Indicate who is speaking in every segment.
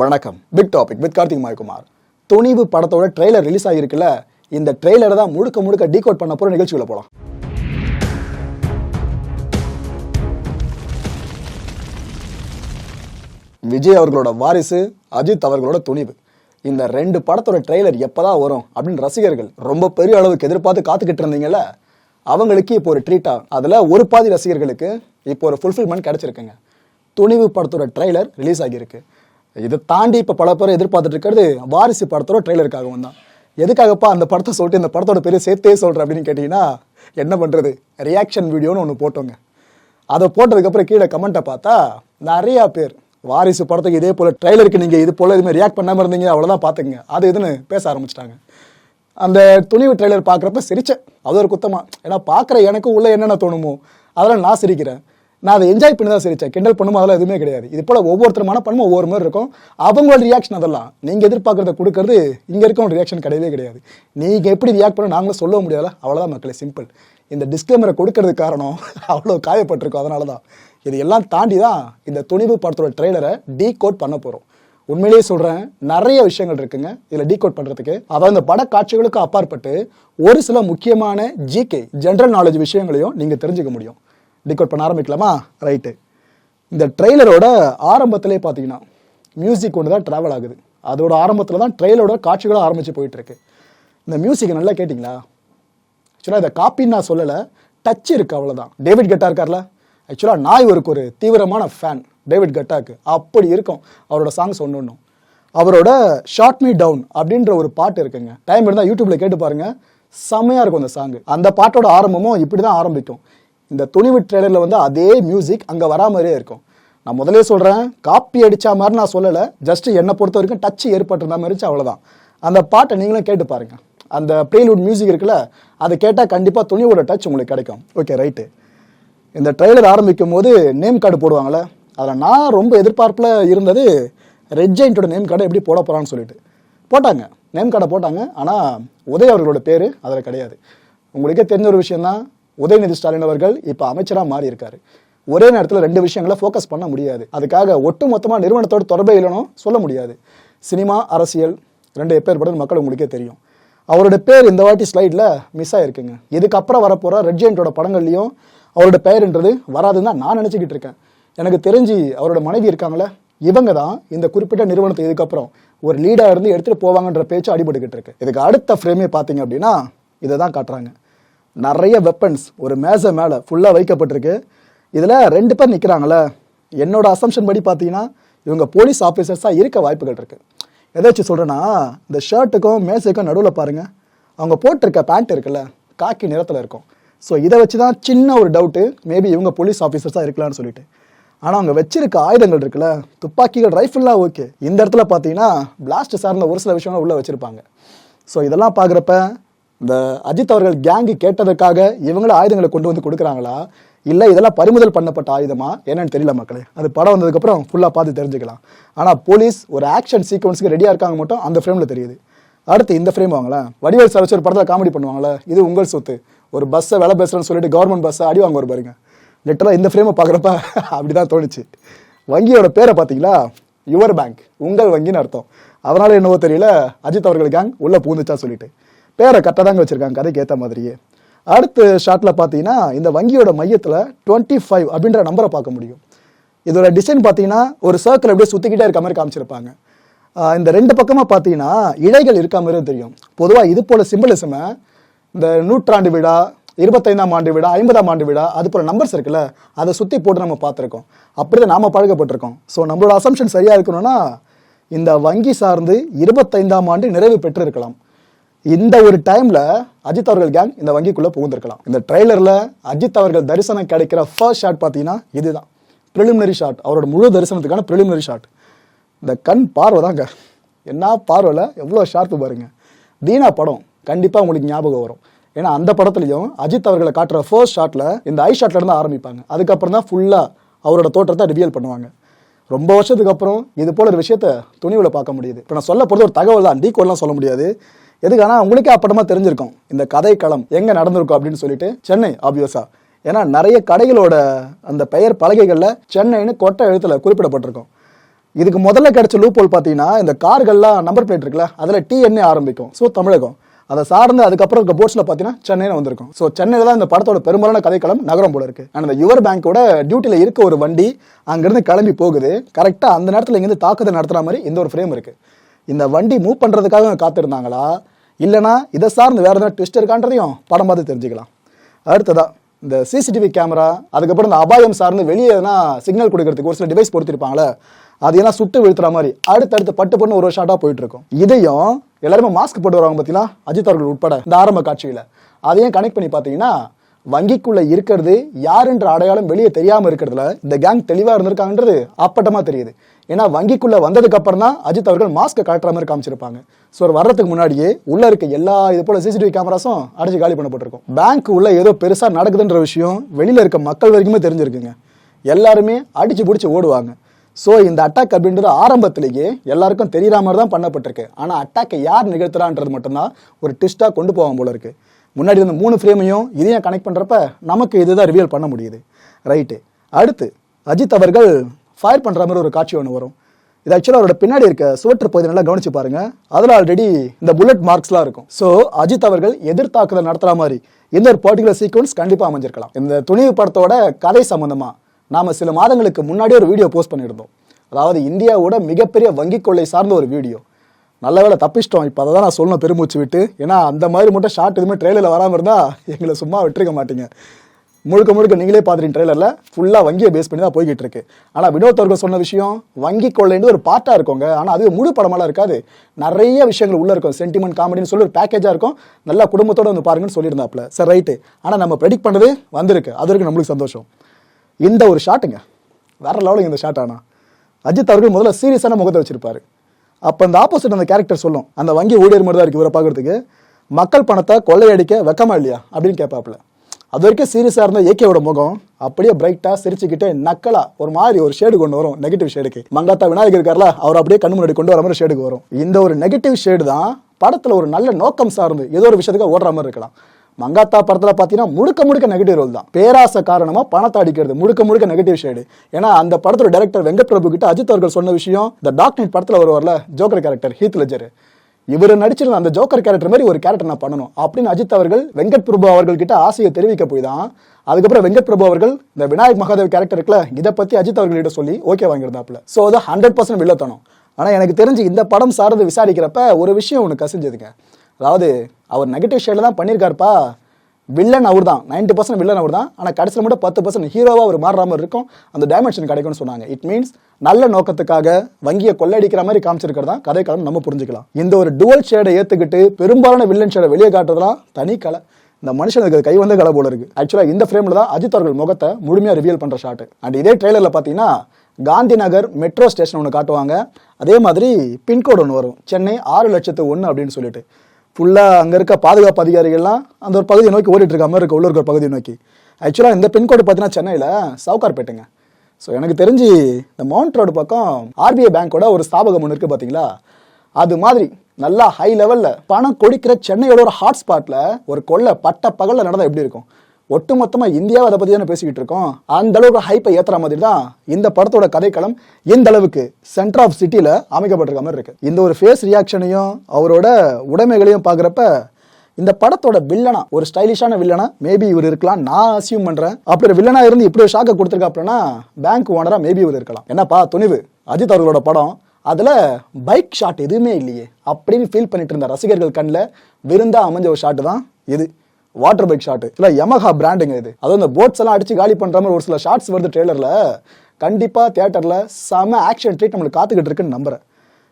Speaker 1: வணக்கம். Big topic with Karthik Mayakumar Thunivu படத்தோட trailer release ஆகிருக்குல்ல இந்த ட்ரெய்லரை தான் முழுக்க முழுக்க டீகோட் பண்ண போற நிகழ்ச்சிகளை போலாம். விஜய் அவர்களோட வாரிசு அஜித் அவர்களோட துணிவு. இந்த ரெண்டு படத்தோட ட்ரெய்லர் எப்பதான் வரும் அப்படின்னு ரசிகர்கள் ரொம்ப பெரிய அளவுக்கு எதிர்பார்த்து காத்துக்கிட்டு இருந்தீங்கல்ல? அவங்களுக்கு இப்போ ஒரு ட்ரீட்டா அதில் ஒரு பாதி ரசிகர்களுக்கு இப்போ ஒரு ஃபுல்ஃபில்மெண்ட் கிடைச்சிருக்குங்க. துணிவு படத்தோட ட்ரெய்லர் ரிலீஸ் ஆகியிருக்கு. இதை தாண்டி இப்போ பல பேர் எதிர்பார்த்துட்டு இருக்கிறது வாரிசு படத்தோட ட்ரெய்லருக்காகவும் தான். எதுக்காகப்பா அந்த படத்தை சொல்லிட்டு இந்த படத்தோட பேர் சேர்த்தே சொல்கிறேன் அப்படின்னு கேட்டிங்கன்னா என்ன பண்ணுறது ரியாக்ஷன் வீடியோன்னு ஒன்று போட்டோங்க. அதை போட்டதுக்கப்புறம் கீழே கமெண்ட்டை பார்த்தா நிறையா பேர் வாரிசு படத்துக்கு இதே போல் ட்ரெய்லருக்கு நீங்கள் இது போல் எதுவுமே ரியாக்ட் பண்ணாமல் இருந்தீங்க அவ்வளோதான் பார்த்துங்க அது இதுன்னு பேச ஆரம்பிச்சிட்டாங்க. அந்த துணிவு ட்ரெய்லர் பார்க்குறப்ப சிரிச்சேன். அது ஒரு குத்தமாக ஏன்னா பார்க்குற எனக்கும் உள்ளே என்னென்ன தோணுமோ அதெல்லாம் நான் சிரிக்கிறேன். நான் அதை என்ஜாய் பண்ணி தான் சிரிச்சேன். கிண்டல் பண்ணுமோ அதெல்லாம் எதுவுமே கிடையாது. இது போல் ஒவ்வொருத்தர் பண்ணும் ஒவ்வொரு மாதிரி இருக்கும். அவங்களோட ரியாக்ஷன் அதெல்லாம். நீங்கள் எதிர்பார்க்கறத கொடுக்கறது இங்கே இருக்க ரியாக்ஷன் கிடையவே கிடையாது. நீங்கள் எப்படி ரியாக்ட் பண்ண நாங்களும் சொல்ல முடியாதுல. அவ்வளோதான் மக்களே சிம்பிள் இந்த டிஸ்க்ளைமரை கொடுக்கறதுக்கு காரணம் அவ்வளோ காயப்பட்டிருக்கும். அதனால தான் இது எல்லாம் தாண்டி தான் இந்த துணிவு படத்தோட ட்ரெய்லரை டீ கோட் பண்ண போகிறோம் உண்மையிலேயே சொல்கிறேன் நிறைய விஷயங்கள் இருக்குங்க. இதில் டீகோட் பண்ணுறதுக்கு அதாவது இந்த பட காட்சிகளுக்கு அப்பாற்பட்டு ஒரு சில முக்கியமான ஜிகே ஜென்ரல் நாலேஜ் விஷயங்களையும் நீங்கள் தெரிஞ்சுக்க முடியும். டிகோட் பண்ண ஆரம்பிக்கலாமா? ரைட்டு இந்த ட்ரெய்லரோட ஆரம்பத்திலே பார்த்தீங்கன்னா மியூசிக் ஒன்று தான் ட்ராவல் ஆகுது. அதோட ஆரம்பத்தில் தான் ட்ரெயிலரோட காட்சிகளும் ஆரம்பித்து போயிட்டுருக்கு. இந்த மியூசிக்கை நல்லா கேட்டிங்களா? ஆக்சுவலாக இதை காப்பின்னு நான் சொல்லலை. டச் இருக்கு அவ்வளோதான் டேவிட் கெட்டா இருக்கார்ல? ஆக்சுவலாக நான் இவருக்கு ஒரு தீவிரமான ஃபேன் டேவிட் கெட்டாக்கு அப்படி இருக்கும். அவரோட சாங்ஸ் ஒன்று ஒன்றும் அவரோட ஷார்ட் மீ டவுன் அப்படின்ற ஒரு பாட்டு இருக்குங்க. டைம் இருந்தால் யூடியூப்பில் கேட்டு பாருங்கள் செம்மையாக இருக்கும் அந்த சாங் அந்த பாட்டோட ஆரம்பமும் இப்படி தான் ஆரம்பிக்கும். இந்த துணிவு ட்ரெய்லரில் வந்து அதே மியூசிக் அங்கே வரா மாதிரியே இருக்கும். நான் முதலே சொல்கிறேன் காப்பி அடித்தா மாதிரி நான் சொல்லலை. ஜஸ்ட் என்னை பொறுத்த வரைக்கும் டச் ஏற்பட்டிருந்தா மாதிரி அவ்வளோதான் அந்த பாட்டை நீங்களும் கேட்டு பாருங்கள் அந்த ப்ரீலூட் மியூசிக் இருக்குல்ல அதை கேட்டால் கண்டிப்பாக துணியோட டச் உங்களுக்கு கிடைக்கும். ஓகே ரைட்டு இந்த ட்ரெய்லர் ஆரம்பிக்கும் போது நேம் கார்டு போடுவாங்கள்ல அதில் நான் ரொம்ப எதிர்பார்ப்பில் இருந்தது ரெட் ஜெயின்ட்டோட நேம் கார்டை எப்படி போட போகிறான்னு சொல்லிட்டு. போட்டாங்க. நேம் கார்டை போட்டாங்க. ஆனால் உதய் அவர்களோட பேர் அதில் கிடையாது. உங்களுக்கே தெரிஞ்ச ஒரு விஷயம் தான் உதயநிதி ஸ்டாலின் அவர்கள் இப்போ அமைச்சராக மாறி இருக்காரு ஒரே நேரத்தில் ரெண்டு விஷயங்களை ஃபோக்கஸ் பண்ண முடியாது. அதுக்காக ஒட்டு மொத்தமாக நிறுவனத்தோட தொடர்பே இல்லைன்னு சொல்ல முடியாது. சினிமா அரசியல் ரெண்டு எப்பேற்படும் மக்கள் உங்களுக்கே தெரியும். அவரோட பேர் இந்த வாட்டி ஸ்லைடில் மிஸ் ஆகிருக்குங்க இதுக்கப்புறம் வரப்போகிற ரெட் ஜெயின்ட்டோட படங்கள்லையும் அவரோட பெயர்ன்றது வராதுன்னு தான் நான் நினச்சிக்கிட்டு இருக்கேன். எனக்கு தெரிஞ்சு அவரோட மனைவி இருக்காங்களே இவங்க தான் இந்த குறிப்பிட்ட நிறுவனத்தை இதுக்கப்புறம் ஒரு லீடாக இருந்து எடுத்துகிட்டு போவாங்கன்ற பேச்சு அடிபட்டுக்கிட்டு இருக்கு. இதுக்கு அடுத்த ஃப்ரேமே பார்த்தீங்க அப்படின்னா இதை தான் காட்டுறாங்க. நிறைய வெப்பன்ஸ் ஒரு மேசை மேலே ஃபுல்லாக வைக்கப்பட்டிருக்கு. இதில் ரெண்டு பேர் நிற்கிறாங்களே என்னோட அசம்ஷன் படி பார்த்தீங்கன்னா இவங்க போலீஸ் ஆஃபீஸர்ஸாக இருக்க வாய்ப்புகள் இருக்குது எதாச்சும் சொல்கிறேன்னா இந்த ஷர்ட்டுக்கும் மேசைக்கும் நடுவில் பாருங்கள் அவங்க போட்டிருக்க பேண்ட் இருக்குல்ல காக்கி நிறத்தில் இருக்கும். ஸோ இதை வச்சு தான் சின்ன ஒரு டவுட்டு மேபி இவங்க போலீஸ் ஆஃபீஸர்ஸாக இருக்கலாம்னு சொல்லிட்டு. ஆனால் அவங்க வச்சிருக்க ஆயுதங்கள் இருக்குல்ல துப்பாக்கிகள் ரைஃபிள்லாம் ஓகே இந்த இடத்துல பார்த்தீங்கன்னா பிளாஸ்ட் சார்ந்த ஒரு சில விஷயங்கள் உள்ளே வச்சுருப்பாங்க. ஸோ இதெல்லாம் பார்க்குறப்ப இந்த அஜித் அவர்கள் கேங்கு கேட்டதுக்காக இவங்கள ஆயுதங்களை கொண்டு வந்து கொடுக்குறாங்களா? இல்லை இதெல்லாம் பறிமுதல் பண்ணப்பட்ட ஆயுதமா? என்னன்னு தெரியல மக்களே. அது படம் வந்ததுக்கப்புறம் ஃபுல்லாக பார்த்து தெரிஞ்சுக்கலாம். ஆனால் போலீஸ் ஒரு ஆக்ஷன் சீக்வன்ஸுக்கு ரெடியாக இருக்காங்க மட்டும் அந்த ஃப்ரேமில் தெரியுது. அடுத்து இந்த ஃப்ரேம் வாங்களேன். வடிவேல் சார் ஒரு படத்தில் காமெடி பண்ணுவாங்களே இது உங்கள் சொத்து. ஒரு பஸ்ஸை வேலை பேசுகிறேன்னு சொல்லிட்டு கவர்மெண்ட் பஸ்ஸை அடி வாங்க ஒரு பாருங்க. லிட்டராக இந்த ஃப்ரேமை பார்க்குறப்ப அப்படி தான் தோணுச்சு. வங்கியோட பேரை பார்த்தீங்களா? யுவர் பேங்க் உங்கள் வங்கின்னு அர்த்தம். அதனால் என்னவோ தெரியல அஜித் அவர்கள் கேங் உள்ளே பூந்துச்சா சொல்லிட்டு. பேரை கரெக்டாக தாங்க வச்சுருக்காங்க கதைக்கு ஏற்ற மாதிரியே. அடுத்த ஷாட்டில் பார்த்தீங்கன்னா இந்த வங்கியோட மையத்தில் டுவெண்ட்டி ஃபைவ் அப்படின்ற நம்பரை பார்க்க முடியும். இதோட டிசைன் பார்த்தீங்கன்னா ஒரு சர்க்கிள் அப்படியே சுற்றிக்கிட்டே இருக்க மாதிரி காமிச்சிருப்பாங்க. இந்த ரெண்டு பக்கமாக பார்த்தீங்கன்னா இழைகள் இருக்க மாதிரி தெரியும். பொதுவாக இது போல சிம்பிளிசமை இந்த நூற்றாண்டு விழா இருபத்தைந்தாம் ஆண்டு விழா ஐம்பதாம் ஆண்டு விழா அது போல நம்பர்ஸ் இருக்குல்ல அதை சுற்றி போட்டு நம்ம பார்த்துருக்கோம். அப்படி தான் நாம் பழகப்பட்டிருக்கோம். ஸோ நம்மளோட அசம்ஷன் சரியாக இருக்கணும்னா இந்த வங்கி சார்ந்து இருபத்தைந்தாம் ஆண்டு நிறைவு பெற்று இருக்கலாம் இந்த ஒரு டைம்ல அஜித் அவர்கள் கேங் இந்த வங்கிக்குள்ள புகுந்திருக்கலாம். இந்த ட்ரெய்லர்ல அஜித் அவர்கள் தரிசனம் கிடைக்கிற ஃபர்ஸ்ட் ஷாட் பார்த்தீங்கன்னா இதுதான். ப்ரிலிமினரி ஷாட் அவரோட முழு தரிசனத்துக்கான ப்ரிலிமினரி ஷாட் இந்த கண் பார்வை தாங்க. என்ன பார்வையில்? எவ்வளோ ஷார்ப்பு பாருங்க. தீனா படம் கண்டிப்பாக உங்களுக்கு ஞாபகம் வரும். ஏன்னா அந்த படத்துலையும் அஜித் அவர்களை காட்டுற ஃபர்ஸ்ட் ஷாட்டில் இந்த ஐ ஷாட்ல இருந்து ஆரம்பிப்பாங்க. அதுக்கப்புறம் தான் ஃபுல்லாக அவரோட தோற்றத்தை ரிவியல் பண்ணுவாங்க. ரொம்ப வருஷத்துக்கு அப்புறம் இது போல ஒரு விஷயத்த துணிவில் பார்க்க முடியுது. இப்போ நான் சொல்ல போகிறது ஒரு தகவல் தான். டீகோட்லாம் சொல்ல முடியாது. எதுக்கானா உங்களுக்கே அப்படமா தெரிஞ்சிருக்கும் இந்த கதை களம் எங்கே நடந்திருக்கும் அப்படின்னு சொல்லிட்டு சென்னை ஆப்வியஸா ஏன்னா நிறைய கடைகளோட அந்த பெயர் பலகைகளில் சென்னைன்னு கொட்டை எழுத்துல குறிப்பிடப்பட்டிருக்கும். இதுக்கு முதல்ல கிடைச்ச லூப் போல் பார்த்தீங்கன்னா இந்த கார்கள்லாம் நம்பர் பிளேட் இருக்குல்ல அதில் டிஎன்ஏ ஆரம்பிக்கும். ஸோ தமிழகம். அதை சார்ந்து அதுக்கப்புறம் இருக்க போர்ட்ஸில் பார்த்தீங்கன்னா சென்னையில் வந்திருக்கும். ஸோ சென்னையில் தான் இந்த படத்தோட பெரும்பாலான கதைக்களம் நகரம் போல இருக்கு. அந்த இந்த யுவர் பேங்கோட டியூட்டியில் இருக்க ஒரு வண்டி அங்கேருந்து கிளம்பி போகுது. கரெக்டாக அந்த நேரத்தில் இங்கேருந்து தாக்குதல் நடத்துகிற மாதிரி இந்த ஒரு ஃப்ரேம் இருக்குது இந்த வண்டி மூவ் பண்ணுறதுக்காக காத்திருந்தாங்களா? இல்லைனா இதை சார்ந்து வேறு எதாவது ட்விஸ்ட் இருக்கான்றதையும் படம் பார்த்து தெரிஞ்சுக்கலாம். அடுத்ததா இந்த சிசிடிவி கேமரா அதுக்கப்புறம் இந்த அபாயம் சார்ந்து வெளியே எதனா சிக்னல் கொடுக்கறதுக்கு ஒரு சில டிவைஸ் பொறுத்திருப்பாங்களே அது எல்லாம் சுட்டு வீழ்த்துற மாதிரி அடுத்தடுத்து பட்டு பொண்ணு ஒரு ஷார்ட்டாக போயிட்டு இருக்கும் இதையும் எல்லாருமே மாஸ்க் போட்டு வருவாங்க பார்த்தீங்களா அஜித் அவர்கள் உட்பட இந்த ஆரம்ப காட்சியில். அதையும் கனெக்ட் பண்ணி பார்த்தீங்கன்னா வங்கிக்குள்ள இருக்கிறது யாருன்ற அடையாளம் வெளியே தெரியாம இருக்கிறதுல இந்த கேங் தெளிவா இருந்திருக்காங்கன்றது அப்பட்டமா தெரியுது. ஏன்னா வங்கிக்குள்ள வந்ததுக்கு அப்புறம் தான் அஜித் அவர்கள் மாஸ்க் கட்டுற மாதிரி காமிச்சிருப்பாங்க. ஸோ அவர் வர்றதுக்கு முன்னாடியே உள்ள இருக்க எல்லா இது போல சிசிடிவி கேமராஸும் அடிச்சு காலி பண்ணப்பட்டிருக்கும். பேங்க் உள்ள ஏதோ பெருசா நடக்குதுன்ற விஷயம் வெளியில இருக்க மக்கள் வரைக்குமே தெரிஞ்சிருக்குங்க. எல்லாருமே அடிச்சு பிடிச்சி ஓடுவாங்க. ஸோ இந்த அட்டாக் அப்படின்றது ஆரம்பத்திலேயே எல்லாருக்கும் தெரியற மாதிரி தான் பண்ணப்பட்டிருக்கு. ஆனால் அட்டாக்கை யார் நிகழ்த்துறான்றது மட்டும்தான் ஒரு ட்விஸ்ட்டாக கொண்டு போவாங்க போல இருக்குது முன்னாடி இருந்த மூணு ஃப்ரேமையும் இதையும் கனெக்ட் பண்ணுறப்ப நமக்கு இதுதான் ரிவியல் பண்ண முடியுது. ரைட்டு அடுத்து அஜித் அவர்கள் ஃபயர் பண்ணுற மாதிரி ஒரு காட்சி ஒன்று வரும். இது ஆக்சுவலாக அவரோட பின்னாடி இருக்க சுவற்று பகுதி நல்லா கவனிச்சு பாருங்க. அதில் ஆல்ரெடி இந்த புல்லட் மார்க்ஸ்லாம் இருக்கும். ஸோ அஜித் அவர்கள் எதிர்த்தாக்குதல் நடத்துகிற மாதிரி இந்த ஒரு பர்டிகுலர் சீக்வன்ஸ் கண்டிப்பாக அமைஞ்சிருக்கலாம். இந்த துணிவு படத்தோட கதை சம்மந்தமாக நாம் சில மாதங்களுக்கு முன்னாடி ஒரு வீடியோ போஸ்ட் பண்ணியிருந்தோம். அதாவது இந்தியாவோட மிகப்பெரிய வங்கி கொள்ளை சார்ந்த ஒரு வீடியோ நல்ல வேலை தப்பிச்சிட்டோம். இப்போ அதை தான் நான் சொல்லணும் பெருமூச்சு விட்டு. ஏன்னா அந்த மாதிரி மட்டும் ஷார்ட் எதுவுமே ட்ரெயிலரில் வராமல் இருந்தால் எங்களை சும்மா விட்டுருக்க மாட்டீங்க. முழுக்க முழுக்க நீங்களே பார்த்துட்டீங்க ட்ரெயிலரில் ஃபுல்லாக வங்கியை பேஸ் பண்ணி தான் போய்கிட்டு இருக்கு. ஆனால் வினோத் அவர்கள் சொன்ன விஷயம் வங்கி கொள்ளைன்னு ஒரு பார்ட்டாக இருக்குங்க. ஆனால் அது முழு படமெல்லாம் இருக்காது. நிறைய விஷயங்கள் உள்ளே இருக்கும். சென்டிமெண்ட் காமெடின்னு சொல்லி ஒரு பேக்கேஜாக இருக்கும். நல்லா குடும்பத்தோடு வந்து பாருங்கன்னு சொல்லியிருந்தாப்புல. சார் ரைட்டு ஆனால் நம்ம ப்ரெடிக்ட் பண்ணது வந்திருக்கு. அது வரைக்கும் நம்மளுக்கு சந்தோஷம். இந்த ஒரு ஷாட்டுங்க வேற லெவலுங்க இந்த ஷாட் ஆனா. அஜித் அவர்கள் முதல்ல சீரியஸான முகத்தை வச்சிருப்பாரு. அப்போ அந்த ஆப்போசிட் அந்த கேரக்டர் சொல்லும். அந்த வங்கி ஊழியர் மாதிரி தான் இருக்குது இவரை பார்க்குறதுக்கு. மக்கள் பணத்தை கொள்ளையடிக்க வெக்கமா இல்லையா? அப்படின்னு கேட்பாப்புல. அது வரைக்கும் சீரியஸாக இருந்தால் ஏகேவோட முகம் அப்படியே பிரைட்டாக சிரிச்சுக்கிட்டு நக்கலா ஒரு மாதிரி ஒரு ஷேடு கொண்டு வரும் நெகட்டிவ் ஷேடுக்கு மங்காத்தா விநாயகர் இருக்கார்ல அவர் அப்படியே கண் முன்னாடி கொண்டு வர மாதிரி ஷேடுக்கு வரும். இந்த ஒரு நெகட்டிவ் ஷேடு தான் படத்தில் ஒரு நல்ல நோக்கம் சார்ந்து ஏதோ ஒரு விஷயத்துக்கு ஓடுற மாதிரி இருக்கலாம். மங்காத்தா படத்தில் பார்த்தீங்கன்னா முழுக்க முழுக்க நெகட்டிவ் ரோல் தான். பேராசை காரணமாக பணத்தை அடிக்கிறது முழுக்க முழுக்க நெகட்டிவ் ஷேடு ஏன்னா அந்த படத்தோட டேரக்டர் வெங்கட் பிரபு கிட்ட அஜித் அவர்கள் சொன்ன விஷயம் இந்த டாக்டர் படத்தில் வருவார்ல ஜோக்கர் கேரக்டர் ஹீத் லெஜர் இவர் நடிச்சிருந்த அந்த ஜோக்கர் கேரக்டர் மாதிரி ஒரு கேரக்டர் நான் பண்ணணும் அப்படின்னு அஜித் அவர்கள் வெங்கட் பிரபு அவர்கள் கிட்ட ஆசையை தெரிவிக்க போய் தான் அதுக்கப்புறம் வெங்கட் பிரபு அவர்கள் இந்த விநாயக் மகாதேவ் கேரக்டர் இருக்குல்ல இதை பத்தி அஜித் அவர்களிட்ட சொல்லி ஓகே வாங்கியிருந்தாப்ல ஸோ அது ஹண்ட்ரட் பர்சன்ட் வில்லத்தனம். ஆனால் எனக்கு தெரிஞ்சு இந்த படம் சார்ந்து விசாரிக்கிறப்ப ஒரு விஷயம் ஒன்று கசிஞ்சதுங்க. அதாவது அவர் நெகட்டிவ் ஷேட்ல தான் பண்ணியிருக்காருப்பா வில்லன் அவர் தான் நைன்டி பர்சன்ட் வில்லன் அவர் தான் ஆனால் கடைசியில் மட்டும் பத்து பர்சன்ட் ஹீரோவாக அவர் மாறுற மாதிரி இருக்கும். அந்த டைமென்ஷன் கிடைக்கும்னு சொன்னாங்க. இட் மீன்ஸ் நல்ல நோக்கத்துக்காக வங்கியை கொள்ளடிக்கிற மாதிரி காமிச்சிருக்கிறது தான் கதைக்களம் நம்ம புரிஞ்சுக்கலாம். இந்த ஒரு டுவல் ஷேடை ஏற்றுக்கிட்டு பெரும்பாலான வில்லன் ஷேடை வெளியே காட்டுறதுலாம் தனி கலை. இந்த மனுஷனுக்கு கை வந்த கலை போல இருக்கு. ஆக்சுவலாக இந்த ஃப்ரேமில் தான் அஜித் அவர்கள் முகத்தை முழுமையாக ரிவியல் பண்ணுற ஷாட் அண்ட் இதே ட்ரெய்லரில் பார்த்தீங்கன்னா காந்தி நகர் மெட்ரோ ஸ்டேஷன் ஒன்று காட்டுவாங்க. அதே மாதிரி பின்கோடு ஒன்று வரும். சென்னை ஆறு லட்சத்து ஒன்று அப்படின்னு சொல்லிட்டு. ஃபுல்லாக அங்கே இருக்க பாதுகாப்பு அதிகாரிகள்லாம் அந்த ஒரு பகுதியை நோக்கி ஓடிட்டு இருக்க மாதிரி இருக்க உள்ள இருக்கிற பகுதியை நோக்கி. ஆக்சுவலாக இந்த பின்கோடு பார்த்தீங்கன்னா சென்னையில் சவுகார்பேட்டுங்க ஸோ எனக்கு தெரிஞ்சு இந்த மவுண்ட் ரோடு பக்கம் ஆர்பிஐ பேங்க்கோட ஒரு ஸ்தாபகம் ஒன்று இருக்குது பார்த்தீங்களா அது மாதிரி நல்லா ஹை லெவலில் பணம் கொடுக்கிற சென்னையோட ஒரு ஹாட் ஸ்பாட்டில் ஒரு கொள்ளை பட்ட பகலில் நடந்தால் எப்படி இருக்கும்? ஒட்டுமொத்தமா இந்தியாவை அதை பத்தி தானே பேசிக்கிட்டு இருக்கோம். அந்த அளவுக்கு ஹைப்பை ஏத்துற மாதிரி தான் இந்த படத்தோட கதைக்களம் இந்த அளவுக்கு சென்டர் ஆஃப் சிட்டியில் அமைக்கப்பட்டிருக்க மாதிரி இருக்கு. இந்த ஒரு ஃபேஸ் ரியாக்ஷனையும் அவரோட உடைமைகளையும் பாக்குறப்ப இந்த படத்தோட வில்லனா ஒரு ஸ்டைலிஷான வில்லனா மேபி இவர் இருக்கலாம் நான் அசியூம் பண்றேன். அப்படி ஒரு வில்லனா இருந்து இப்படி ஒரு ஷாக்கை கொடுத்துருக்காப்லனா பேங்க் ஓனரா மேபி இவர் இருக்கலாம். என்னப்பா துணிவு? அஜித் அவர்களோட படம். அதுல பைக் ஷாட் எதுவுமே இல்லையே அப்படின்னு ஃபீல் பண்ணிட்டு இருந்த ரசிகர்கள் கண்ணில் விருந்தா அமைஞ்ச ஒரு ஷாட் தான் இது. வாட்டர் பைக் ஷாட் இல்ல யமஹா பிராண்டுங்க இது. அதுவும் இந்த போட்ஸ் எல்லாம் அடிச்சு காலி பண்ற மாதிரி ஒரு சில ஷாட்ஸ் வருது ட்ரெய்லர்ல கண்டிப்பா தியேட்டர்ல செம ஆக்ஷன் ட்ரீட் நம்மளுக்கு காத்துக்கிட்டு இருக்குன்னு நம்புறேன்.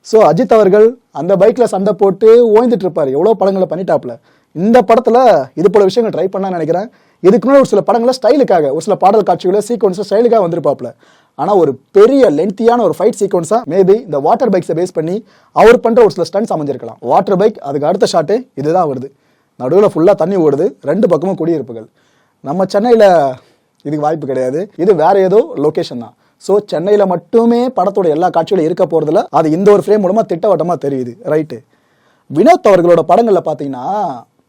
Speaker 1: ஸோ அஜித் அவர்கள் அந்த பைக்ல சண்டை போட்டு ஓய்ந்துட்டு இருப்பாரு. எவ்வளோ படங்களை பண்ணிட்டாப்ல இந்த படத்துல இது போல விஷயங்கள் ட்ரை பண்ணான்னு நினைக்கிறேன். இதுக்கு முன்னாடி ஒரு சில படங்களை ஸ்டைலுக்காக ஒரு சில பாடல் காட்சிகளை சீக்வன்ஸ் ஸ்டைலுக்காக வந்திருப்பாப்ல ஆனா ஒரு பெரிய லென்த்தியான ஒரு ஃபைட் சீக்வன்ஸா மேபி இந்த வாட்டர் பைக்ஸை பேஸ் பண்ணி அவர் பண்ற ஒரு சில ஸ்டன்ஸ் அமைஞ்சிருக்கலாம். வாட்டர் பைக் அதுக்கு அடுத்த ஷாட்டு இதுதான் வருது. நடுவில் ஃபுல்லாக தண்ணி ஓடுது. ரெண்டு பக்கமும் குடியிருப்புகள். நம்ம சென்னையில் இதுக்கு வாய்ப்பு கிடையாது. இது வேற ஏதோ லொக்கேஷன் தான். ஸோ சென்னையில் மட்டுமே படத்தோட எல்லா காட்சிகளும் இருக்க போகிறதுல அது இந்த ஒரு ஃப்ரேம் மூலமாக திட்டவட்டமாக தெரியுது. ரைட்டு வினோத் அவர்களோட படங்களில் பார்த்தீங்கன்னா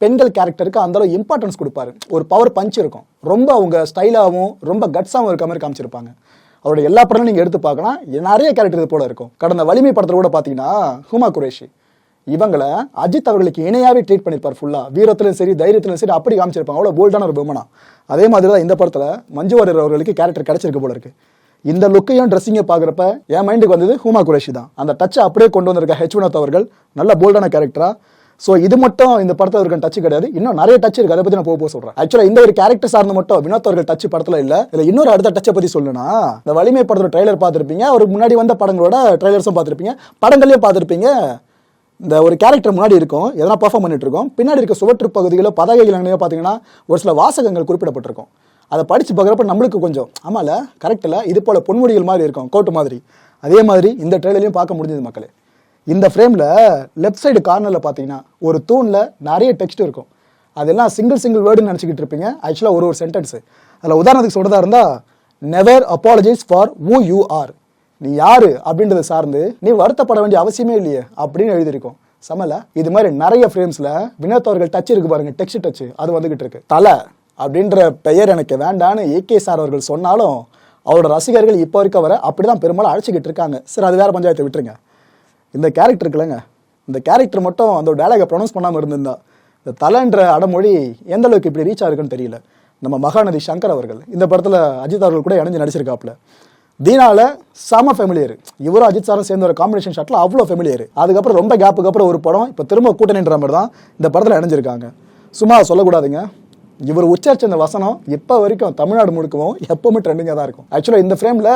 Speaker 1: பெண்கள் கேரக்டருக்கு அந்தளவு இம்பார்ட்டன்ஸ் கொடுப்பாரு. ஒரு பவர் பஞ்ச் இருக்கும். ரொம்ப அவங்க ஸ்டைலாகவும் ரொம்ப கட்ஸாகவும் இருக்க மாதிரி காமிச்சிருப்பாங்க. அவரோட எல்லா படமும் நீங்கள் எடுத்து பார்க்கலாம். நிறைய கேரக்டர் இது போல இருக்கும். கடந்த வலிமை படத்தில் கூட பார்த்தீங்கன்னா ஹுமா குரேஷி. இவங்களை அஜித் அவர்களுக்கு இணையாவே ட்ரீட் பண்ணியிருப்பார் ஃபுல்லாக வீரத்திலும் சரி தைரியத்திலும் சரி அப்படி காமிச்சிருப்பாங்க. அவ்வளோ போல்டான ஒரு பொம்மனா அதே மாதிரி தான் இந்த படத்தில் மஞ்சு வாரியர் அவர்களுக்கு கேரக்டர் கிடைச்சிருக்கு போல இருக்கு. இந்த லுக்கையும் ட்ரெஸ்ஸிங்கை பார்க்குறப்ப என் மைண்டுக்கு வந்தது ஹூமா குரேஷி தான். அந்த டச்சை அப்படியே கொண்டு வந்திருக்க ஹெச் வினோத் அவர்கள். நல்ல போல்டான கேரக்டரா ஸோ இது மட்டும் இந்த படத்தில் இருக்க டச் கிடையாது. இன்னும் நிறைய டச் இருக்கு. அதை பற்றி நான் போக போக சொல்கிறேன் ஆக்சுவலாக இந்த ஒரு கேரக்டர் சார்ந்து மட்டும் வினோத் அவர்கள் டச் படத்தில் இல்லை. இதில் இன்னொரு அடுத்த டச்சை பற்றி சொல்லணும்னா இந்த வலிமை படத்தோட ட்ரைலர் பார்த்துருப்பீங்க. அவருக்கு முன்னாடி வந்த படங்களோட ட்ரைலர்ஸும் பார்த்துருப்பீங்க. படங்களையும் பார்த்துருப்பீங்க. இந்த ஒரு கேரக்டர் முன்னாடி இருக்கும் எதனா பர்ஃபார்ம் பண்ணிட்டு இருக்கோம். பின்னாடி இருக்க சுவற்று பகுதிகளில் பதாகைகள் அங்கேயோ பார்த்தீங்கன்னா ஒரு சில வாசகங்கள் குறிப்பிடப்பட்டிருக்கும். அதை படித்து பார்க்குறப்ப நம்மளுக்கு கொஞ்சம் ஆமால கரெக்ட் இல்லை இது போல் பொன்முடிகள் மாதிரி இருக்கும் கோட்டு மாதிரி. அதே மாதிரி இந்த ட்ரெயிலையும் பார்க்க முடிஞ்சது மக்களே. இந்த ஃப்ரேமில் லெஃப்ட் சைடு கார்னரில் பார்த்தீங்கன்னா ஒரு தூணில் நிறைய டெக்ஸ்ட் இருக்கும். அதெல்லாம் சிங்கிள் சிங்கிள் வேர்டுன்னு நினச்சிக்கிட்டு இருப்பீங்க. ஆக்சுவலாக ஒரு ஒரு சென்டென்ஸ் அதில் உதாரணத்துக்கு சொல்கிறதா இருந்தால் never apologise for uh you are நீ யாரு அப்படின்றத சார்ந்து நீ வருத்தப்பட வேண்டிய அவசியமே இல்லையே அப்படின்னு எழுதியிருக்கும். சமல இது மாதிரி நிறைய ஃப்ரேம்ஸ்ல வினோத் அவர்கள் டச் இருக்கு பாருங்க டெக்ஸ்ட் டச் அது வந்துகிட்டு இருக்கு. தலை அப்படின்ற பெயர் எனக்கு வேண்டான்னு ஏகே சார் அவர்கள் சொன்னாலும் அவரோட ரசிகர்கள் இப்போ இருக்க வர அப்படிதான் பெரும்பாலும் அழைச்சிக்கிட்டு இருக்காங்க. சார் அது வேற பஞ்சாயத்தை விட்டுருங்க. இந்த கேரக்டர் இருக்குல்லங்க. இந்த கேரக்டர் மட்டும் அந்த டேலாகை ப்ரொனவுன்ஸ் பண்ணாமல் இருந்திருந்தா இந்த தலைன்ற அடமொழி எந்த அளவுக்கு இப்படி ரீச் ஆகிருக்குன்னு தெரியல. நம்ம மகாநதி சங்கர் அவர்கள் இந்த படத்தில் அஜித் அவர்கள் கூட இணைஞ்சு நடிச்சிருக்காப்புல. தீனால செம ஃபெமிலியர் இவரும் அஜித் சாரும் சேர்ந்து ஒரு காம்பினேஷன் ஷாட்ல அவ்வளோ ஃபெமிலியர் அதுக்கப்புறம் ரொம்ப கேப்புக்கு அப்புறம் ஒரு படம். இப்போ திரும்ப கூட்டணின்ற மாதிரி தான் இந்த படத்தில் இணைஞ்சிருக்காங்க. சும்மா சொல்லக்கூடாதுங்க. இவர் உச்சரிச்ச இந்த வசனம் இப்போ வரைக்கும் தமிழ்நாடு முழுக்கவும் எப்பவுமே ட்ரெண்டிங்காக தான் இருக்கும். ஆக்சுவலாக இந்த ஃப்ரேமில்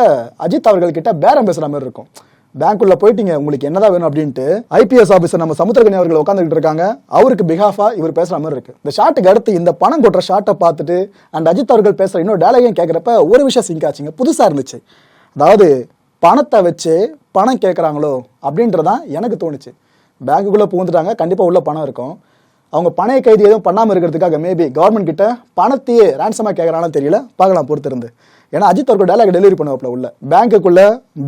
Speaker 1: அஜித் அவர்கள்கிட்ட பேரம் பேசுகிற மாதிரி இருக்கும். பேங்க்குள்ள போயிட்டீங்க உங்களுக்கு என்னதான் வேணும் அப்படின்ட்டு ஐபிஎஸ் ஆஃபீஸர் நம்ம சமுத்திரகனி அவர்கள் உட்காந்துக்கிட்டு இருக்காங்க. அவருக்கு பிகாஃபா இவர் பேசுற மாதிரி இருக்கு. இந்த ஷாட்டுக்கு அடுத்து இந்த பணம் கொட்டுற ஷாட்டை பார்த்துட்டு அண்ட் அஜித் அவர்கள் பேசுற இன்னொரு டேலகையும் கேட்குறப்ப ஒரு விஷயம் சிங்க் ஆச்சுங்க. புதுசா இருந்துச்சு. அதாவது பணத்தை வச்சு பணம் கேட்குறாங்களோ அப்படின்றதான் எனக்கு தோணுச்சு. பேங்க்குள்ளே புகுந்துட்டாங்க கண்டிப்பாக உள்ள பணம் இருக்கும். அவங்க பணைய கைது எதுவும் பண்ணாமல் இருக்கிறதுக்காக மேபி கவர்மெண்ட் கிட்ட பணத்தையே ரேன்சமாக கேட்குறாங்கன்னு தெரியல. பார்க்கலாம் பொறுத்திருந்து. ஏன்னா அஜித் அவருக்கு டேலாக் டெலிவரி பண்ணுவாப்ல உள்ள. பேங்க்குள்ள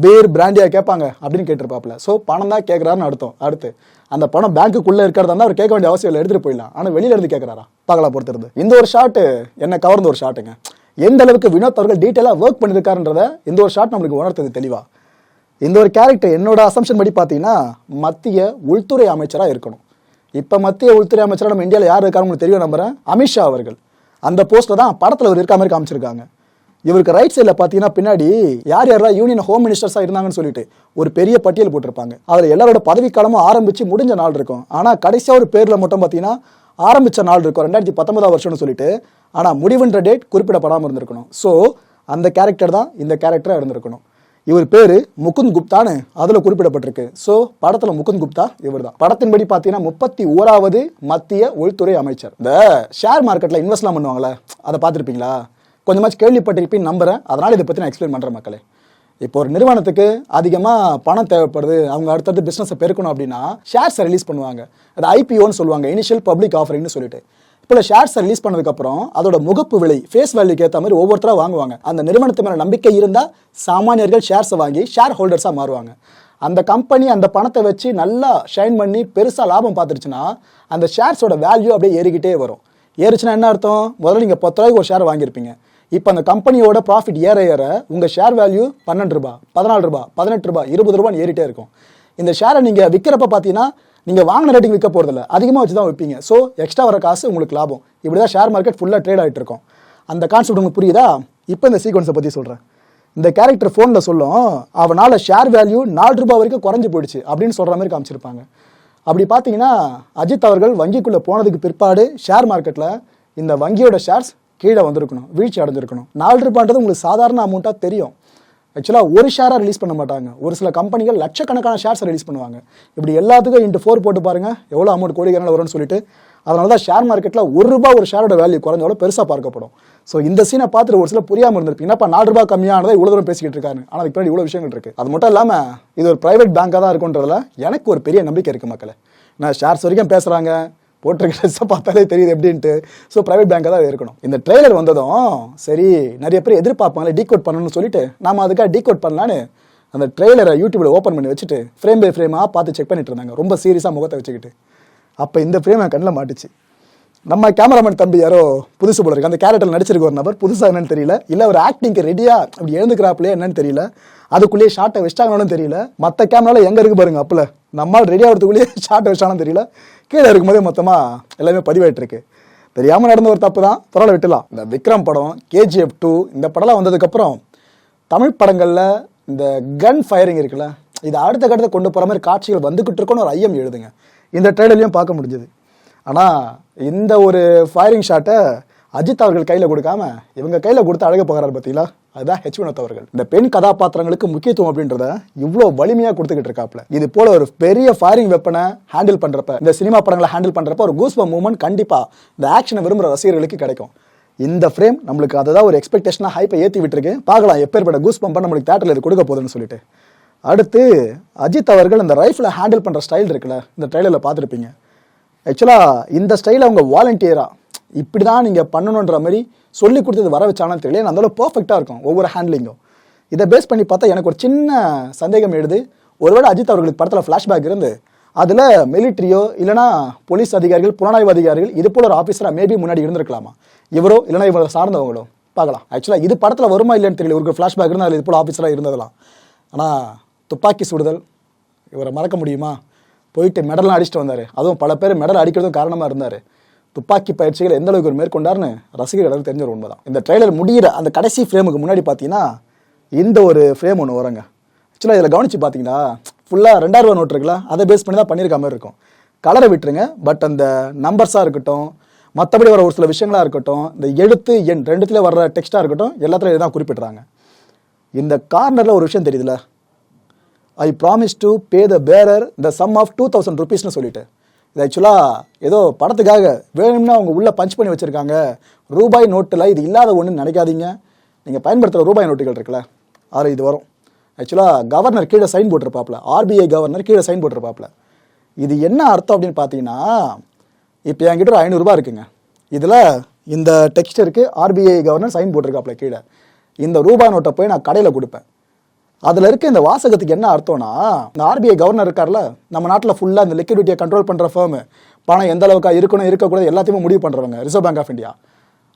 Speaker 1: பீர் பிராண்டியாக கேட்பாங்க அப்படின்னு கேட்டிருப்பாப்ல ஸோ பணம் தான் கேட்குறாருன்னு அர்த்தம். அடுத்து அந்த பணம் பேங்க்குள்ளே இருக்கிறதா அவர் கேட்க வேண்டிய அவசியம் இல்லை எடுத்துகிட்டு போயிடலாம். ஆனால் வெளியில இருந்து கேட்குறாரா? பார்க்கலாம் பொறுத்திருந்து. இந்த ஒரு ஷாட்டு என்ன கவர்ந்த ஒரு ஷாட்டுங்க எந்த அளவுக்கு வினோத் அவர்கள் டீட்டெயிலாக ஒர்க் பண்ணியிருக்காருன்றத இந்த ஒரு ஷாட் நம்மளுக்கு உணர்த்தது தெளிவாக இந்த ஒரு கேரக்டர் என்னோட அசம்ஷன் படி பார்த்தீங்கன்னா மத்திய உள்துறை அமைச்சராக இருக்கணும். இப்போ மத்திய உள்துறை அமைச்சராக நம்ம இந்தியாவில் யார் இருக்காரு தெரியும் நம்புறேன். அமித்ஷா அவர்கள். அந்த போஸ்ட்டில் தான் படத்தில் அவர் இருக்க மாதிரி காமிச்சிருக்காங்க. இவருக்கு ரைட் சைடில் பார்த்தீங்கன்னா பின்னாடி யார் யாரெல்லாம் யூனியன் ஹோம் மினிஸ்டர்ஸாக இருந்தாங்கன்னு சொல்லிட்டு ஒரு பெரிய பட்டியல் போட்டிருப்பாங்க. அதில் எல்லாரோட பதவிக்காலமும் ஆரம்பித்து முடிஞ்ச நாள் இருக்கும். ஆனால் கடைசியாக ஒரு பேரில் மட்டும் பார்த்தீங்கன்னா ஆரம்பித்த நாள் இருக்கும். ரெண்டாயிரத்தி பத்தொன்பதாம் வருஷம்னு சொல்லிட்டு ஆனால் முடிவுன்ற டேட் குறிப்பிடப்படாமல் இருந்திருக்கணும். ஸோ அந்த கேரக்டர் தான் இந்த கேரக்டராக இருந்திருக்கணும். இவர் பேர் முகுந்த் குப்தான்னு அதில் குறிப்பிடப்பட்டிருக்கு. ஸோ படத்தில் முகுந்த் குப்தா இவர் தான் படத்தின்படி பார்த்தீங்கன்னா முப்பத்தி ஓராவது மத்திய உள்துறை அமைச்சர். இந்த ஷேர் மார்க்கெட்டில் இன்வெஸ்ட்லாம் பண்ணுவாங்களே அதை பார்த்துருப்பீங்களா? கொஞ்சமாச்சு கேள்விப்பட்டிருப்பீங்க நம்புறேன். அதனால் இதை பற்றி நான் எக்ஸ்பிளைன் பண்ணுறேன் மக்களே. இப்போ ஒரு நிறுவனத்துக்கு அதிகமாக பணம் தேவைப்படுது அவங்க அடுத்தடுத்து பிஸ்னஸை பெருக்கணும் அப்படின்னா ஷேர்ஸை ரிலீஸ் பண்ணுவாங்க. அது ஐபிஓன்னு சொல்லுவாங்க இனிஷியல் பப்ளிக் ஆஃபரிங்னு சொல்லிட்டு. இப்போ ஷேர்ஸை ரிலீஸ் பண்ணதுக்கப்புறம் அதோட முகப்பு விலை ஃபேஸ் வேல்யூக்கு ஏற்ற மாதிரி ஒவ்வொருத்தராக வாங்குவாங்க. அந்த நிறுவனத்து மேலே நம்பிக்கை இருந்தால் சாமானியர்கள் ஷேர்ஸை வாங்கி ஷேர் ஹோல்டர்ஸாக மாறுவாங்க. அந்த கம்பெனி அந்த பணத்தை வச்சு நல்லா ஷைன் பண்ணி பெருசாக லாபம் பார்த்துருச்சுன்னா அந்த ஷேர்ஸோட வேல்யூ அப்படியே ஏறிக்கிட்டே வரும். ஏறிச்சுன்னா என்ன அர்த்தம்? முதல்ல நீங்கள் பத்து ரூபாய்க்கு ஒரு ஷேர் வாங்கியிருப்பீங்க. இப்போ அந்த கம்பெனியோட ப்ராஃபிட் ஏற ஏற உங்கள் ஷேர் வேல்யூ பன்னெண்டு ரூபா பதினாலு ரூபா பதினெட்டு ரூபாய் இருபது ரூபான்னு ஏறிட்டே இருக்கும். இந்த ஷேரை நீங்கள் விற்கிறப்ப பார்த்தீங்கன்னா நீங்கள் வாங்கின ரேட்டிங் விற்க போகிறதில்ல அதிகமாக வச்சு தான் விற்பீங்க ஸோ எக்ஸ்ட்ரா வர காசு உங்களுக்கு லாபம். இப்படி தான் ஷேர் மார்க்கெட் ஃபுல்லாக ட்ரேட் ஆகிட்டு இருக்கும். அந்த கான்செப்ட் உங்களுக்கு புரியுதா? இப்போ இந்த சீக்வன்ஸை பற்றி சொல்கிறேன் இந்த கேரக்டர் ஃபோனில் சொல்லும் அவனால் ஷேர் வேல்யூ நாலு ரூபாய் வரைக்கும் குறைஞ்சி போயிடுச்சு அப்படின்னு சொல்கிற மாதிரி காமிச்சிருப்பாங்க. அப்படி பார்த்தீங்கன்னா அஜித் அவர்கள் வங்கிக்குள்ளே போனதுக்கு பிற்பாடு ஷேர் மார்க்கெட்டில் இந்த வங்கியோட ஷேர்ஸ் கீழே வந்திருக்கணும் வீழ்ச்சி அடைஞ்சிருக்கணும். நாலு ரூபான்றது உங்களுக்கு சாதாரண அமௌண்ட்டாக தெரியும். ஆக்சுவலாக ஒரு ஷேராக ரிலீஸ் பண்ண மாட்டாங்க. ஒரு சில கம்பெனிகள் லட்சக்கணக்கான ஷேர்ஸை ரிலீஸ் பண்ணுவாங்க. இப்படி எல்லாத்துக்கும் இன்ட்டு ஃபோர் போட்டு பாருங்க எவ்வளோ அமௌண்ட் கோடிக்கணக்கில் வரும்னு சொல்லிட்டு அதனால தான் ஷேர் மார்க்கெட்டில் ஒரு ரூபா ஒரு ஷேரோட வேல்யூ குறைஞ்சோட பெருசாக பார்க்கப்படும். ஸோ இந்த சீனை பார்த்துட்டு ஒரு சில புரியாமல் இருந்திருப்பீங்க. என்னப்பா நாலு ரூபா கம்மியானதை இவ்வளோ தூரம் பேசிக்கிட்டு இருக்காரு ஆனால் அதுக்கு பின்னாடி இவ்வளோ விஷயங்கள் இருக்குது அது மட்டும் இல்லாமல் இது ஒரு பிரைவேட் பேங்காக தான் இருக்குன்றதுல எனக்கு ஒரு பெரிய நம்பிக்கை இருக்குது மக்களை. நான் ஷேர்ஸ் வரைக்கும் பேசுகிறாங்க போட்டிருக்க ட்ரெஸ்ஸை பார்த்தாலே தெரியுது எப்படின்ட்டு. ஸோ ப்ரைவேட் பேங்காக தான் இருக்கணும் இந்த ட்ரெய்லர் வந்ததும் சரி நிறைய பேர் எதிர்பார்ப்பாங்களே டீகோட் பண்ணணும்னு சொல்லிட்டு நாம அதுக்காக டீகோட் பண்ணலான்னு அந்த ட்ரெய்லரை யூடியூப்பில் ஓப்பன் பண்ணி வச்சுட்டு ஃப்ரேம் பை ஃப்ரேமாக பார்த்து செக் பண்ணிட்டு இருந்தாங்க. ரொம்ப சீரியஸாக முகத்தை வச்சுக்கிட்டு. அப்போ இந்த ஃப்ரேம் என் கண்ணில் மாட்டுச்சு. நம்ம கேமராமேன் தம்பி யாரோ புதுசு போல இருக்கு. அந்த கேரக்டர் நடிச்சிருக்க ஒரு நபர். புதுசா என்னன்னு தெரியல. இல்ல ஒரு ஆக்டிங்க்கு ரெடியா அப்படி எழுந்துக்கிறாப்லையே என்னன்னு தெரியல. அதுக்குள்ளேயே ஷார்ட்டை வச்சிட்டாங்கன்னு தெரியல. மற்ற கேமராவில் எங்கே இருக்கு பாருங்க அப்பல. நம்மால் ரெடி ஆகிறதுக்குள்ளேயே ஷார்ட்டை வச்சாலும் தெரியல. கீழே இருக்கும்போதே மொத்தமாக எல்லாமே பதிவாயிட்டிருக்கு. தெரியாமல் நடந்த ஒரு தப்பு தான். பரவாயில்ல விட்டுலாம் இந்த விக்ரம் படம் கேஜிஎஃப் டூ இந்த படம்லாம் வந்ததுக்கப்புறம் தமிழ் படங்களில் இந்த கன் ஃபயரிங் இருக்குல்ல இது அடுத்த கட்டத்தை கொண்டு போகிற மாதிரி காட்சிகள் வந்துக்கிட்டு இருக்கோன்னு ஒரு ஐயம் எழுதுங்க. இந்த ட்ரெய்லர்லையும் பார்க்க முடிஞ்சது. ஆனால் இந்த ஒரு ஃபயரிங் ஷாட்டை அஜித் அவர்கள் கையில் கொடுக்காம இவங்க கையில் கொடுத்து அழக போகிறாரு பார்த்தீங்களா அதுதான் ஹெச் வினோத் அவர்கள். இந்த பெண் கதாபாத்திரங்களுக்கு முக்கியத்துவம் அப்படின்றத இவ்வளோ வலிமையாக கொடுத்துக்கிட்டு இருக்காப்ல இது போல ஒரு பெரிய ஃபயரிங் வெப்பனை ஹேண்டில் பண்ணுறப்ப இந்த சினிமா படங்களை ஹேண்டில் பண்ணுறப்ப ஒரு கூஸ்ப மூமெண்ட் கண்டிப்பாக இந்த ஆக்ஷனை விரும்புற ரசிகர்களுக்கு கிடைக்கும். இந்த ஃப்ரேம் நம்மளுக்கு அதுதான் ஒரு எக்ஸ்பெக்டேஷனாக ஹைப்பை ஏற்றி விட்டுருக்கு. பார்க்கலாம் எப்பேற்பட்ட கூஸ் பம்பை நம்மளுக்கு தேட்டரில் இது கொடுக்க போகுதுன்னு சொல்லிட்டு. அடுத்து அஜித் அவர்கள் அந்த ரைஃபில் ஹேண்டில் பண்ணுற ஸ்டைல் இருக்குல்ல இந்த ட்ரெயிலரில் பார்த்துருப்பீங்க. ஆக்சுவலாக இந்த ஸ்டைலை அவங்க வாலண்டியராக இப்படி தான் நீங்கள் பண்ணணுன்ற மாதிரி சொல்லி கொடுத்தது வர வச்சானு தெரியல. அந்த அளவு பர்ஃபெக்டாக இருக்கும் ஒவ்வொரு ஹேண்ட்லிங்கும் இதை பேஸ் பண்ணி பார்த்தா எனக்கு ஒரு சின்ன சந்தேகம் எழுது. ஒருவேளை அஜித் அவர்களுக்கு படத்தில் ஃப்ளாஷ்பேக் இருந்து அதில் மிலிட்ரியோ இல்லைனா போலீஸ் அதிகாரிகள் புலனாய்வு அதிகாரிகள் இது போல ஒரு ஆஃபீஸராக மேபி முன்னாடி இருந்திருக்கலாமா? இவரோ இல்லைனா இவரை சார்ந்தவங்களோ? பார்க்கலாம். ஆக்சுவலாக இது படத்தில் வருமா இல்லைன்னு தெரியல. இவருக்கு ஃப்ளாஷ்பேக் இருந்தால் இது போல ஆஃபீஸராக இருந்ததெல்லாம். ஆனால் துப்பாக்கி சுடுதல் இவரை மறக்க முடியுமா? போயிட்டு மெடல்லாம் அடிச்சுட்டு வந்தார். அதுவும் பல பேர் மெடல் அடிக்கிறதும் காரணமாக இருந்தார். துப்பாக்கி பயிற்சிகள் எந்த அளவுக்கு மேற்கொண்டார்னு ரசிகர்களுக்கு தெரிஞ்ச ஒரு உண்மைதான். இந்த ட்ரெய்லர் முடியிற அந்த கடைசி ஃப்ரேமுக்கு முன்னாடி பார்த்தீங்கன்னா இந்த ஒரு ஃப்ரேம் ஒன்று வருங்க. ஆக்சுவலாக இதில் கவனித்து பார்த்தீங்கன்னா ஃபுல்லாக ரெண்டாயிரம் ரூபா நோட் இருக்குல்ல அதை பேஸ் பண்ணி தான் பண்ணியிருக்க மாதிரி இருக்கும். கலரை விட்டுருங்க பட் அந்த நம்பர்ஸாக இருக்கட்டும் மற்றபடி வர ஒரு சில விஷயங்களாக இருக்கட்டும் இந்த எழுத்து எண் ரெண்டுத்துல வர்ற டெக்ஸ்ட்டாக இருக்கட்டும் எல்லாத்துலையும் இதுதான் குறிப்பிட்றாங்க. இந்த கார்னரில் ஒரு விஷயம் தெரியுதுல்ல I promise to pay the bearer the sum of two thousand ருபீஸ்னு சொல்லிட்டு. இது ஆக்சுவலாக ஏதோ படத்துக்காக வேணும்னா அவங்க உள்ளே பஞ்ச் பண்ணி வச்சுருக்காங்க. ரூபாய் நோட்டில் இது இல்லாத ஒன்றுன்னு நினைக்காதீங்க. நீங்கள் பயன்படுத்துகிற ரூபாய் நோட்டுகள் இருக்குல்ல ஆறு இது வரும். ஆக்சுவலாக கவர்னர் கீழே சைன் போட்டிருப்பாப்ல ஆர்பிஐ கவர்னர் கீழே சைன் போட்டிருப்பாப்ல இது என்ன அர்த்தம் அப்படின்னு பார்த்தீங்கன்னா இப்போ என்கிட்ட ஒரு ஐநூறுரூபா இருக்குங்க. இதில் இந்த டெக்ஸ்டருக்கு ஆர்பிஐ கவர்னர் சைன் போட்டிருக்காப்ல கீழே. இந்த ரூபாய் நோட்டை போய் நான் கடையில் கொடுப்பேன். அதில் இருக்க இந்த வாசகத்துக்கு என்ன அர்த்தம்னா இந்த ஆர்பிஐ கவர்னர் இருக்கார்ல நம்ம நாட்டில் ஃபுல்லாக இந்த லிக்விடிட்டியை கண்ட்ரோல் பண்ணுற ஃபேமு பணம் எந்த அளவுக்கு இருக்கணும் இருக்கக்கூடாது எல்லாத்தையுமே முடிவு பண்ணுறவங்க ரிசர்வ் பேங்க் ஆஃப் இந்தியா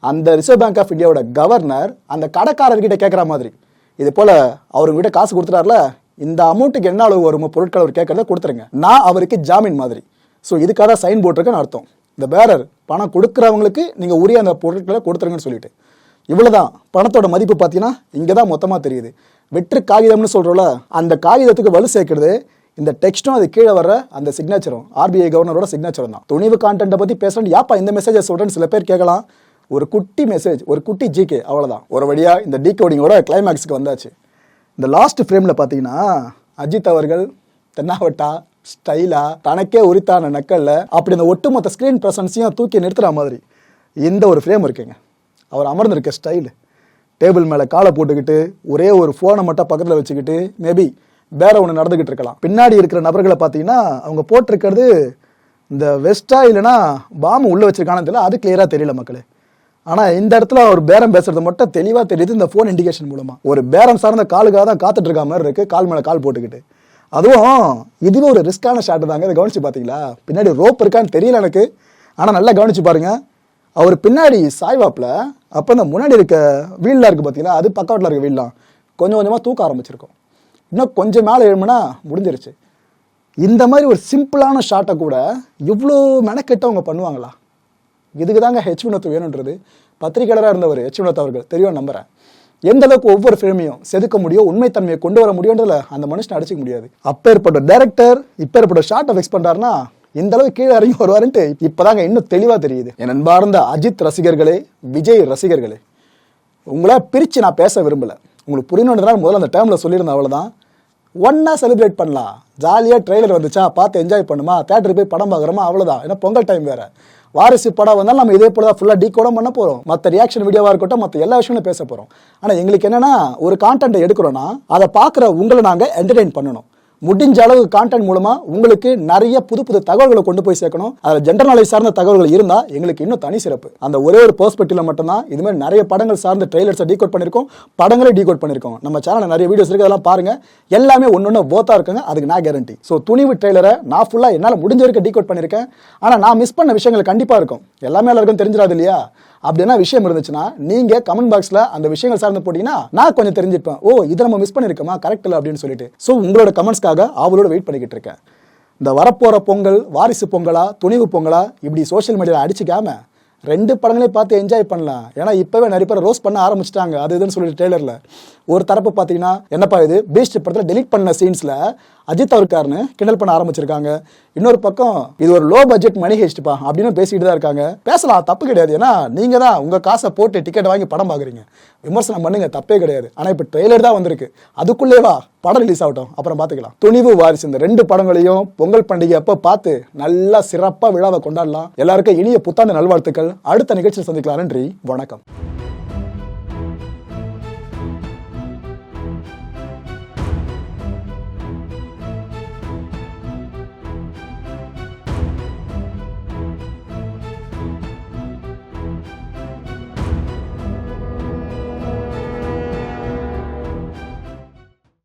Speaker 1: அந்த ரிசர்வ் பேங்க் ஆஃப் இந்தியாவோட கவர்னர் அந்த கடைக்காரர்கிட்ட கேட்குற மாதிரி. இது போல அவருங்கிட்ட காசு கொடுத்துட்டார்ல இந்த அமௌண்ட்டுக்கு என்ன அளவு வருமோ பொருட்கள் அவர் கேட்கறத கொடுத்துருங்க. நான் அவருக்கு ஜாமீன் மாதிரி. ஸோ இதுக்காக சைன் போட்டிருக்கேன்னு அர்த்தம். இந்த பேரர் பணம் கொடுக்குறவங்களுக்கு நீங்கள் உரிய அந்த பொருட்களை கொடுத்துருங்கன்னு சொல்லிட்டு. இவ்வளோதான் பணத்தோட மதிப்பு பார்த்தீங்கன்னா இங்கே தான் மொத்தமாக தெரியுது. வெற்று காகிதம்னு சொல்கிறோம்ல அந்த காகிதத்துக்கு வலு சேர்க்கறது இந்த டெக்ஸ்ட்டும் அது கீழே வர அந்த சிக்னேச்சரும் ஆர்பிஐ கவர்னரோட சிக்னேச்சரும் தான் துணிவு கான்டென்ட்டை பற்றி பேசுகிறேன் யாப்பா இந்த மெசேஜை சொல்கிறேன்னு சில பேர் கேட்கலாம் ஒரு குட்டி மெசேஜ் ஒரு குட்டி ஜிகே அவ்வளோதான் ஒரு வழியாக இந்த டீகோடிங்கோட கிளைமேக்ஸுக்கு வந்தாச்சு. இந்த லாஸ்ட் ஃப்ரேமில் பார்த்தீங்கன்னா அஜித் அவர்கள் தென்னாவட்டா ஸ்டைலா தனக்கே உரித்தான நக்கல்ல அப்படி இந்த ஒட்டுமொத்த ஸ்க்ரீன் ப்ரெசன்ஸையும் தூக்கி நிறுத்துற மாதிரி. இந்த ஒரு ஃப்ரேம் இருக்குங்க. அவர் அமர்ந்திருக்க ஸ்டைலு டேபிள் மேலே காலை போட்டுக்கிட்டு ஒரே ஒரு ஃபோனை மட்டும் பக்கத்தில் வச்சுக்கிட்டு மேபி வேற ஒன்று நடந்துக்கிட்டு இருக்கலாம். பின்னாடி இருக்கிற நபர்களை பார்த்தீங்கன்னா அவங்க போட்டிருக்கிறது இந்த வெஸ்டா இல்லைன்னா பாம்பு உள்ளே வச்சிருக்கானு தெரியல அது கிளியராக தெரியல மக்களே. ஆனால் இந்த இடத்துல ஒரு பேரம் பேசுறது மட்டும் தெளிவாக தெரியுது இந்த ஃபோன் இண்டிகேஷன் மூலமாக ஒரு பேரம் சார்ந்த காலுக்காக தான் காத்துட்டு இருக்க மாதிரி இருக்குது கால் மேலே கால் போட்டுக்கிட்டு. அதுவும் இதுவும் ஒரு ரிஸ்க்கான ஷாட்டு தாங்க இதை கவனிச்சு பார்த்தீங்களா? பின்னாடி ரோப் இருக்கான்னு தெரியல எனக்கு. ஆனால் நல்லா கவனிச்சு பாருங்கள் அவர் பின்னாடி சாய்வாப்பில் அப்போ இந்த முன்னாடி இருக்க வீல்லாம் இருக்குது பார்த்தீங்களா அது பக்கவாட்டில் இருக்க வீல்லாம் கொஞ்சம் கொஞ்சமாக தூக்க ஆரம்பிச்சிருக்கும். இன்னும் கொஞ்சம் மேலே எழுமுனா முடிஞ்சிருச்சு. இந்த மாதிரி ஒரு சிம்பிளான ஷாட்டை கூட இவ்வளோ மெனக்கெட்டு அவங்க பண்ணுவாங்களா? இதுக்கு தாங்க ஹெச் வினோத் வேணுன்றது. பத்திரிகையாளராக இருந்தவர் ஹெச் வினோத் அவர்கள் தெரியும் நம்புகிறேன் எந்த அளவுக்கு ஒவ்வொரு ஃபிலிமையும் செதுக்க முடியும் உண்மைத்தன்மையை கொண்டு வர முடியுன்றதுல அந்த மனுஷனை அடிச்சிக்க முடியாது. அப்பேற்பட்ட இப்போ இப்பேற்பட்ட ஷார்ட்டை ஃபிக்ஸ் பண்றாருன்னா இந்த அளவு கீழே இறங்கி வருவாருன்ட்டு இப்போதாங்க இன்னும் தெளிவாக தெரியுது. என் அன்பார்ந்த அஜித் ரசிகர்களே விஜய் ரசிகர்களே உங்களை பிரித்து நான் பேச விரும்பலை. உங்களுக்கு புரியணுன்றதுனால முதல்ல அந்த டைமில் சொல்லியிருந்தேன் அவ்வளோதான் ஒன்றா செலிப்ரேட் பண்ணலாம். ஜாலியாக ட்ரெய்லர் வந்துச்சா பார்த்து என்ஜாய் பண்ணுமா? தேட்டருக்கு போய் படம் பார்க்குறோமா? அவ்வளோதான் ஏன்னா பொங்கல் டைம் வேறு. வாரிசு படம் வந்தாலும் நம்ம இதே போல தான் ஃபுல்லாக டீகோட பண்ண போகிறோம் மற்ற ரியாக்ஷன் வீடியோவாக இருக்கட்டும் மற்ற எல்லா விஷயங்களும் பேச போகிறோம் ஆனால் எங்களுக்கு என்னென்னா ஒரு கான்டென்ட்டை எடுக்கிறோன்னா அதை பார்க்குற உங்களை நாங்கள் என்டர்டெயின் பண்ணணும். முடிஞ்ச அளவு கான்டென்ட் மூலமா உங்களுக்கு நிறைய புது புது தகவல்களை கொண்டு போய் சேர்க்கணும். அதில் ஜென்டர் நாலேஜ் சார்ந்த தகவல்கள் இருந்தா எங்களுக்கு இன்னும் தனி சிறப்பு. அந்த ஒரே ஒரு பெர்ஸ்பெக்டிவ்ல மட்டும்தான் இது மாதிரி நிறைய படங்கள் சார்ந்த ட்ரெய்லர்ஸை டீகோட் பண்ணிருக்கோம். படங்களே டீகோட் பண்ணிருக்கோம். நம்ம சேனல் நிறைய வீடியோஸ் இருக்கு அதெல்லாம் பாருங்க. எல்லாமே ஒன்னொன்னு போத்தா இருக்குங்க. அதுக்கு நான் கேரண்டி ஸோ துணிவு ட்ரெய்லரை நான் ஃபுல்லாக என்னால் முடிஞ்ச வரைக்கும் டீகோட் பண்ணியிருக்கேன் ஆனால் நான் மிஸ் பண்ண விஷயங்கள் கண்டிப்பாக இருக்கும். எல்லாமே எல்லாருக்கும் தெரிஞ்சிடாது இல்லையா? அப்படின்னா விஷயம் இருந்துச்சுன்னா நீங்க கமெண்ட் பாக்ஸ்ல அந்த விஷயங்கள் சார்ந்து போட்டீங்கன்னா நான் கொஞ்சம் தெரிஞ்சுப்பேன். ஓ இதை நம்ம மிஸ் பண்ணிருக்கோமா? கரெக்ட் இல்லை அப்படின்னு சொல்லிட்டு. ஸோ உங்களோட கமெண்ட்ஸ்க்காக அவளோட வெயிட் பண்ணிக்கிட்டு இருக்கேன். இந்த வரப்போற பொங்கல் வாரிசு பொங்கலா துணிவு பொங்கலா இப்படி சோஷியல் மீடியாவில் அடிச்சுக்காம ரெண்டு படங்களையும் பார்த்து என்ஜாய் பண்ணலாம். ஏன்னா இப்பவே நிறைய பேர் ரோஸ் பண்ண ஆரம்பிச்சிட்டாங்க. அது இதுன்னு சொல்லிட்டு டெய்லரில் ஒரு தரப்பு பார்த்தீங்கன்னா என்னப்பா இது? பீஸ்ட் படத்தில் டெலீட் பண்ண சீன்ஸில் அஜித் அவருக்காருன்னு கிண்டல் பண்ண ஆரம்பிச்சிருக்காங்க. இன்னொரு பக்கம் இது ஒரு லோ பட்ஜெட் மணி ஹெஸ்ட்பா அப்படின்னு பேசிக்கிட்டு தான் இருக்காங்க. பேசலாம் தப்பு கிடையாது. ஏன்னா நீங்கள் தான் உங்கள் காசை போட்டு டிக்கெட் வாங்கி படம் பார்க்குறீங்க. விமர்சனம் பண்ணுங்க தப்பே கிடையாது. ஆனால் இப்போ ட்ரெய்லர் தான் வந்திருக்கு. அதுக்குள்ளேவா படம் ரிலீஸ் ஆகட்டும். அப்புறம் பார்த்துக்கலாம். துணிவு வாரிசு இந்த ரெண்டு படங்களையும் பொங்கல் பண்டிகை அப்போ பார்த்து நல்லா சிறப்பாக விழாவை கொண்டாடலாம். எல்லாருக்கும் இனிய புத்தாண்டு நல்வாழ்த்துக்கள். அடுத்த நிகழ்ச்சியில் சந்திக்கலாம் நன்றி வணக்கம்.